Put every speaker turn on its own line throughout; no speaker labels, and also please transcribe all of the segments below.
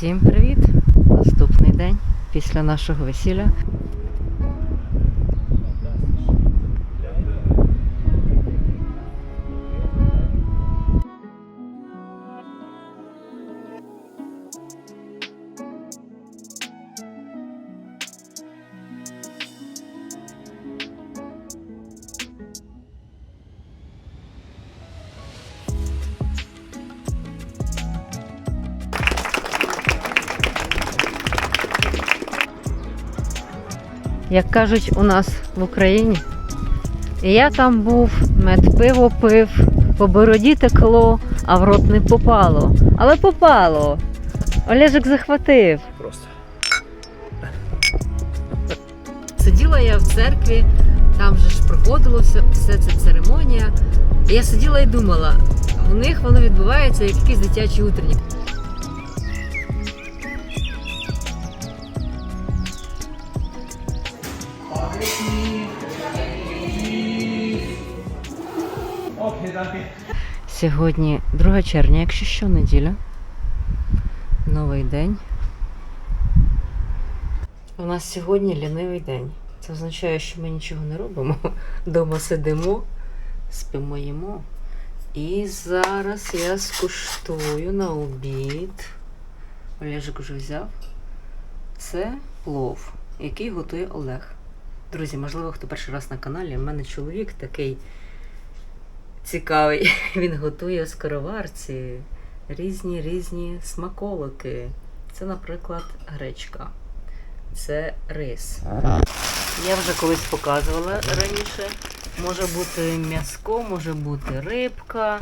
Всім привіт! Наступний день після нашого весілля. Як кажуть у нас в Україні. І я там був, мед пиво пив, по бороді текло, а в рот не попало. Але попало. Олежик захватив.
Просто.
Сиділа я в церкві, там же ж проходило все, все це церемонія. І я сиділа і думала, у них воно відбувається як якийсь дитячий утренник. Сьогодні 2 червня, якщо що, неділя. Новий день. У нас сьогодні лінивий день. Це означає, що ми нічого не робимо. Дома сидимо, спимо їмо. І зараз я скуштую на обід. Олежик вже взяв. Це плов, який готує Олег. Друзі, можливо, хто перший раз на каналі, в мене чоловік такий цікавий. Він готує скороварці різні різні смаколики. Це, наприклад, гречка. Це рис. Я вже колись показувала раніше. Може бути м'яско, може бути рибка,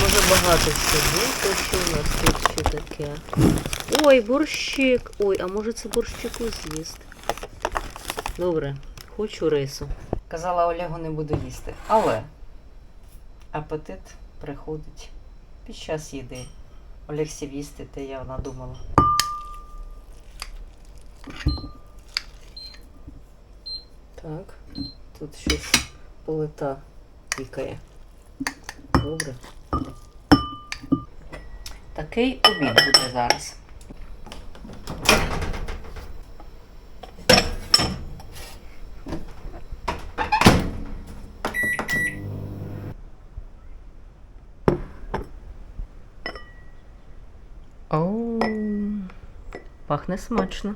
може багато всього. Що у нас тут ще таке? Ой, борщик. Ой, а може це борщику з'їсти? Добре, хочу рису. Казала Олегу не буду їсти. Але апетит приходить під час їди. Олег сів те я надумала. Так, тут щось плита тікає. Добре. Такий обід буде зараз. Пахне смачно.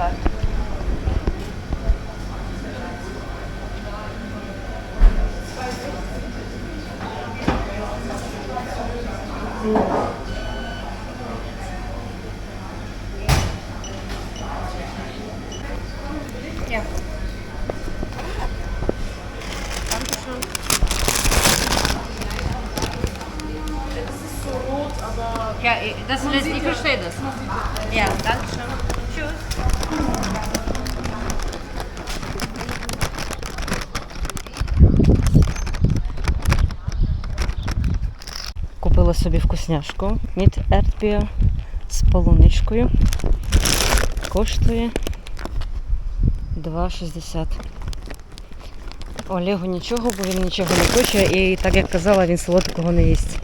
Stuttgart. Ja. Dankeschön. Es ist so rot, aber. Ja, eh, das lässt ich verstehe das. Ja, danke schön. Tschüss. Купила собі вкусняшку від Erdbeer з полуничкою. Коштує 2,60. Олегу нічого, бо він нічого не хоче, і так як казала, він солодкого не їсть.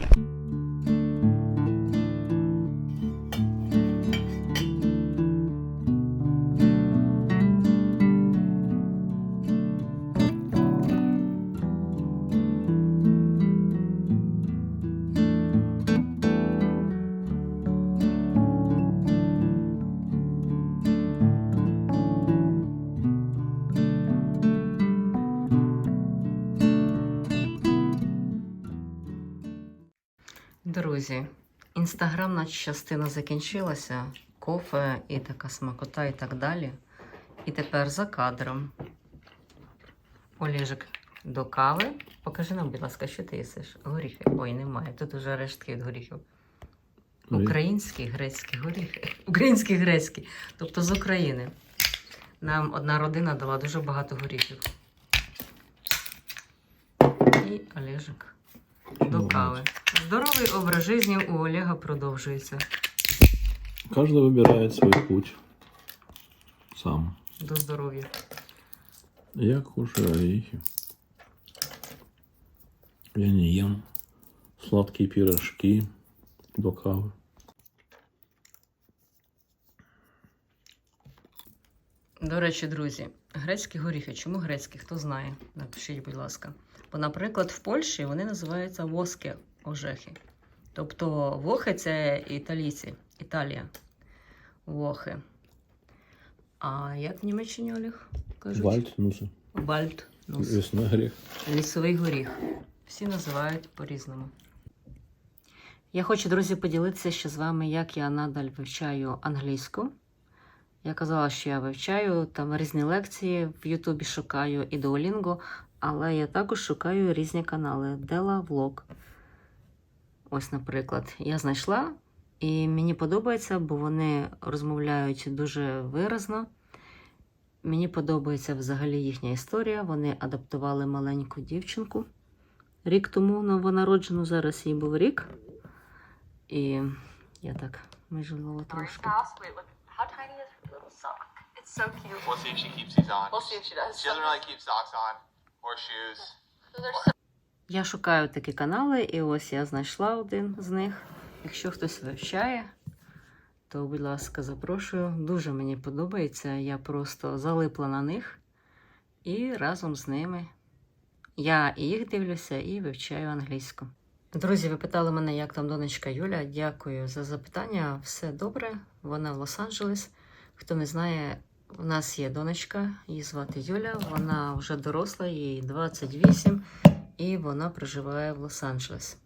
Друзі, інстаграмна частина закінчилася, кофе і така смакота і так далі. І тепер за кадром. Оліжик до кави. Покажи нам, будь ласка, що ти їсиш? Горіхи. Ой, немає. Тут уже рештки від горіхів. Українські грецькі горіхи. Українські грецькі, тобто з України. Нам одна родина дала дуже багато горіхів. І Олежик до кави. Здоровий образ життя у Олега продовжується.
Каждый выбирает свой путь сам.
До здоров'я.
Я кушаю орехи. Я не ем сладкие пирожки до кавы.
До речі, друзі, грецькі горіхи. Чому грецькі? Хто знає? Напишіть, будь ласка. Бо, наприклад, в Польщі вони називаються воске ожехи. Тобто вохи це італійці, Італія. Вохи. А як в Німеччині Олег? Кажуть?
Вальт, нусы.
Вальд. нус.
Весной грех.
Лісовий горіх. Всі називають по-різному. Я хочу, друзі, поділитися ще з вами, як я надаль вивчаю англійську. Я казала, що я вивчаю там різні лекції в Ютубі шукаю і Duolingo, але я також шукаю різні канали. Дела Влог. Ось, наприклад, я знайшла, і мені подобається, бо вони розмовляють дуже виразно. Мені подобається взагалі їхня історія. Вони адаптували маленьку дівчинку рік тому новонароджену. Зараз їй був рік. І я так межувала трошки.
Little sock? It's so cute.
We'll see if she keeps these on.
We'll see if she does.
She doesn't really keep socks on or shoes.
Those
Я шукаю такі канали, і ось я знайшла один з них. Якщо хтось вивчає, то, будь ласка, запрошую. Дуже мені подобається. Я просто залипла на них і разом з ними я і їх дивлюся, і вивчаю англійську. Друзі, ви питали мене, як там донечка Юля. Дякую за запитання. Все добре. Вона в Лос-Анджелес. Хто не знає, у нас є донечка, її звати Юля. Вона вже доросла, їй 28 і вона проживає в Лос-Анджелес.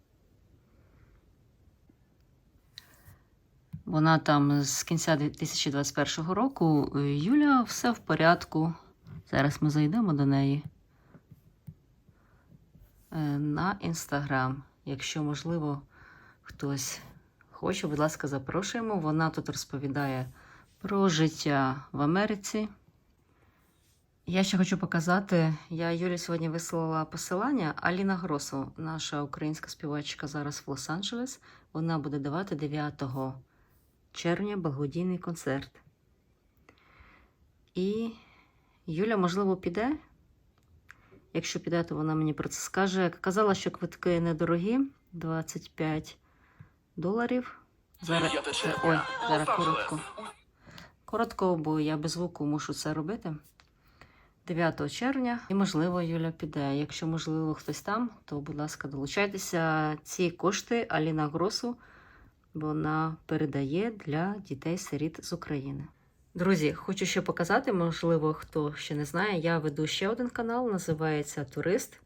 Вона там з кінця 2021 року. Юля, все в порядку. Зараз ми зайдемо до неї е, на інстаграм. Якщо, можливо, хтось хоче, будь ласка, запрошуємо. Вона тут розповідає про життя в Америці. Я ще хочу показати. Я Юлі сьогодні вислала посилання. Аліна Гросу, наша українська співачка, зараз в Лос-Анджелес. Вона буде давати 9 червня благодійний концерт. І Юля, можливо, піде. Якщо піде, то вона мені про це скаже. Казала, що квитки недорогі 25 доларів. Зараз, ой, зараз коротко. Коротко, бо я без звуку мушу це робити. 9 червня, і можливо, Юля піде. Якщо можливо хтось там, то будь ласка, долучайтеся. Ці кошти Аліна Гросу вона передає для дітей-сиріт з України. Друзі, хочу ще показати, можливо, хто ще не знає. Я веду ще один канал, називається Турист.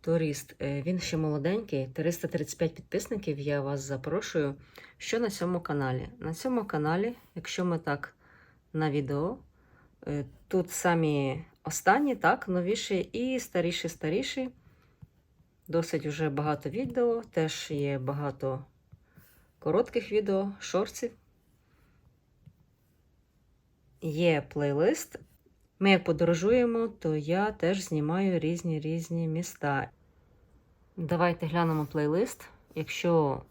Турист, Е, він ще молоденький, 335 підписників. Я вас запрошую. Що на цьому каналі? На цьому каналі, якщо ми так на відео, е, тут самі останні, так, новіші і старіші, старіші. Досить вже багато відео, теж є багато коротких відео, шорців. Є плейлист. Ми як подорожуємо, то я теж знімаю різні різні міста. Давайте глянемо плейлист. Якщо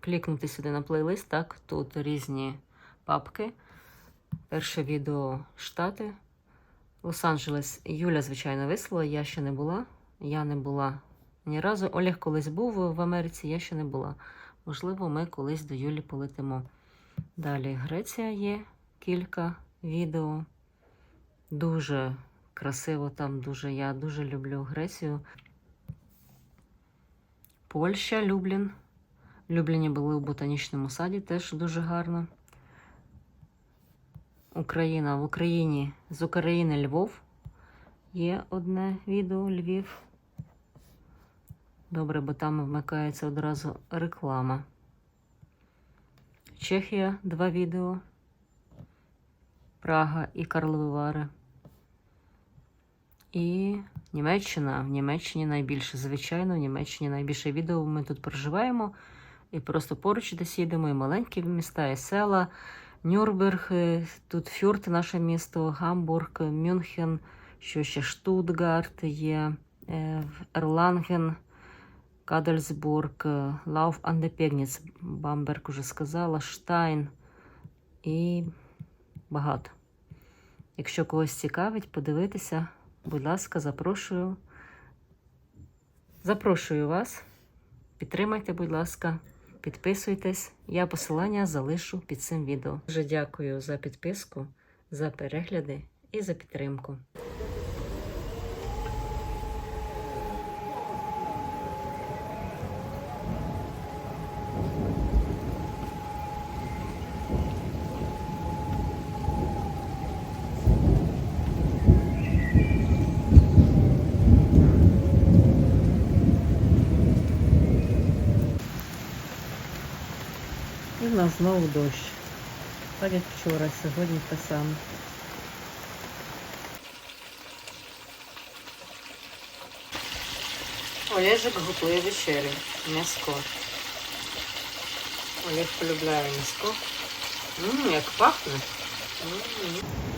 клікнути сюди на плейлист, так, тут різні папки. Перше відео Штати. Лос-Анджелес. Юля, звичайно, вислала, я ще не була. Я не була ні разу. Олег колись був в Америці, я ще не була. Можливо, ми колись до Юлі полетимо. Далі Греція є кілька відео. Дуже красиво там, дуже я дуже люблю Грецію. Польща, Люблін. В Любліні були у ботанічному саді, теж дуже гарно. Україна в Україні з України Львов. Є одне відео Львів. Добре, бо там вмикається одразу реклама. Чехія два відео. Прага і Карлові Вари. І Німеччина. В Німеччині найбільше. Звичайно, в Німеччині найбільше відео. Ми тут проживаємо. і просто поруч десь їдемо, і маленькі міста, і села. Нюрнберг, е, тут Фюрт, наше місто, Гамбург, Мюнхен, що ще Штутгарт є, е, Ерланген, Кадельсбург, е, Лауф Андепегніц, Бамберг уже сказала, Штайн і багато. Якщо когось цікавить, подивитися, будь ласка, запрошую. Запрошую вас. Підтримайте, будь ласка, підписуйтесь. Я посилання залишу під цим відео. Дуже дякую за підписку, за перегляди і за підтримку. І в нас знову дощ. Так як вчора, сьогодні те саме. Олежик готує вечерю. М'яско. Олег полюбляє м'яско. Ммм, як пахне. М.